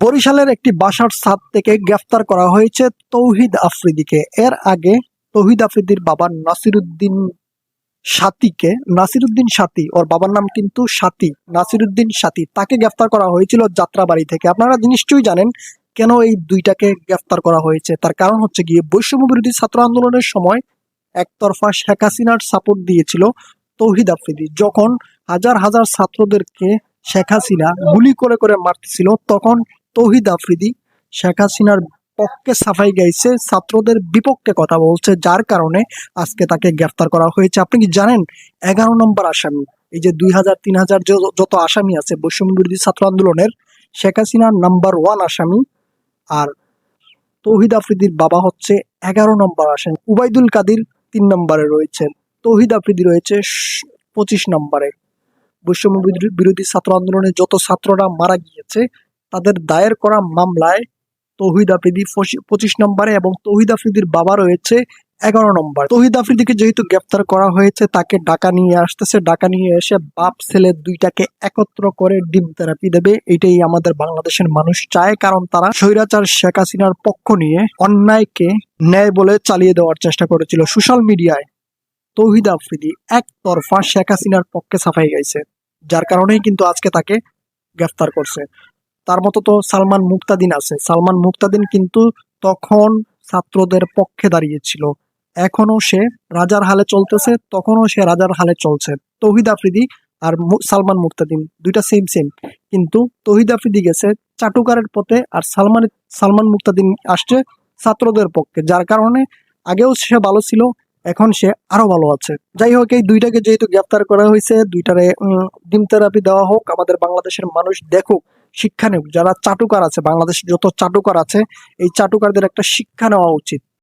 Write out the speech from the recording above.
বরিশালের একটি বাসার ছাদ থেকে গ্রেফতার করা হয়েছে তৌহিদ আফ্রিদিকে। এর আগে তৌহিদ আফ্রিদির বাবা নাসিরুদ্দিন সাথীকে, নাসিরুদ্দিন সাথী, ওর বাবার নাম কিন্তু সাথী, নাসিরুদ্দিন সাথী, তাকে গ্রেফতার করা হয়েছিল যাত্রাবাড়ি থেকে। আপনারা নিশ্চয়ই জানেন কেন এই দুইটাকে গ্রেফতার করা হয়েছে। তার কারণ হচ্ছে গিয়ে বৈষম্য বিরোধী ছাত্র আন্দোলনের সময় একতরফা শেখ হাসিনার সাপোর্ট দিয়েছিল তৌহিদ আফ্রিদি। যখন হাজার হাজার ছাত্রদেরকে শেখ হাসিনা গুলি করে করে মারতেছিল, তখন তৌহিদ আফ্রিদি, শেখ হাসিনার পক্ষে সাফাই গাইছে, ছাত্রদের বিপক্ষে কথা বলছে, যার কারণে আজকে তাকে গ্রেফতার করা হয়েছে। আপনি কি জানেন? এগারো নম্বর আসামি, এই যে দুই হাজার, তিন হাজার যত আসামি আছে, বৈষম্য বিরোধী ছাত্র আন্দোলনের, শেখ হাসিনার নাম্বার ওয়ান আসামি আর তৌহিদ আফ্রিদির বাবা হচ্ছে এগারো নম্বর আসামি। উবাইদুল কাদির তিন নম্বরে রয়েছেন তৌহিদ আফ্রিদি রয়েছে পঁচিশ নম্বরে। বৈষম্য বিরোধী- ছাত্র আন্দোলনে যত ছাত্ররা মারা গিয়েছে তাদের দায়ের করা মামলায় তৌহিদ আফ্রিদি পঁচিশ নম্বরে এবং তৌহিদ আফ্রিদির বাবা রয়েছে এগারো নম্বর। তৌহিদ আফ্রিদিকে যেহেতু গ্রেপ্তার করা হয়েছে, তাকে ডাকা নিয়ে আসতেছে। ডাকা নিয়ে এসে বাপ ছেলে দুইটাকে একত্র করে ডিম থেরাপি দেবে। এটাই আমাদের বাংলাদেশের মানুষ চায়, কারণ তারা স্বৈরাচার শেখ হাসিনার পক্ষ নিয়ে অন্যায়কে ন্যায় বলে চালিয়ে দেওয়ার চেষ্টা করেছিল। সোশ্যাল মিডিয়ায় তৌহিদ আফ্রিদি একতরফা শেখ হাসিনার পক্ষে সাফাই গাইছে, যার কারণেই কিন্তু আজকে তাকে গ্রেফতার করছে। তার মতো তো সালমান মুক্তাদিন আছে। সালমান মুক্তাদিন কিন্তু তখন ছাত্রদের পক্ষে দাঁড়িয়েছিল। এখনও সে রাজার হালে চলতেছে, তখনও সে রাজার হালে চলছে। তৌহিদ আফ্রিদি আর সালমান মুক্তাদিন, দুইটা সেম সেম কিন্তু তৌহিদ আফ্রিদি গেছে চাটুকারের পথে আর সালমান সালমান মুক্তাদিন আসছে ছাত্রদের পক্ষে। যার কারণে আগেও সে ভালো ছিল, এখন সে আরও ভালো আছে। যাই হোক, এই দুইটাকে যেহেতু গ্রেফতার করা হয়েছে, দুইটারে ডিম থেরাপি দেওয়া হোক, আমাদের বাংলাদেশের মানুষ দেখুক। শিক্ষা নেব যারা চাটুকার আছে, বাংলাদেশে যত চাটুকার আছে, এই চাটুকারদের একটা শিক্ষা নেওয়া উচিত।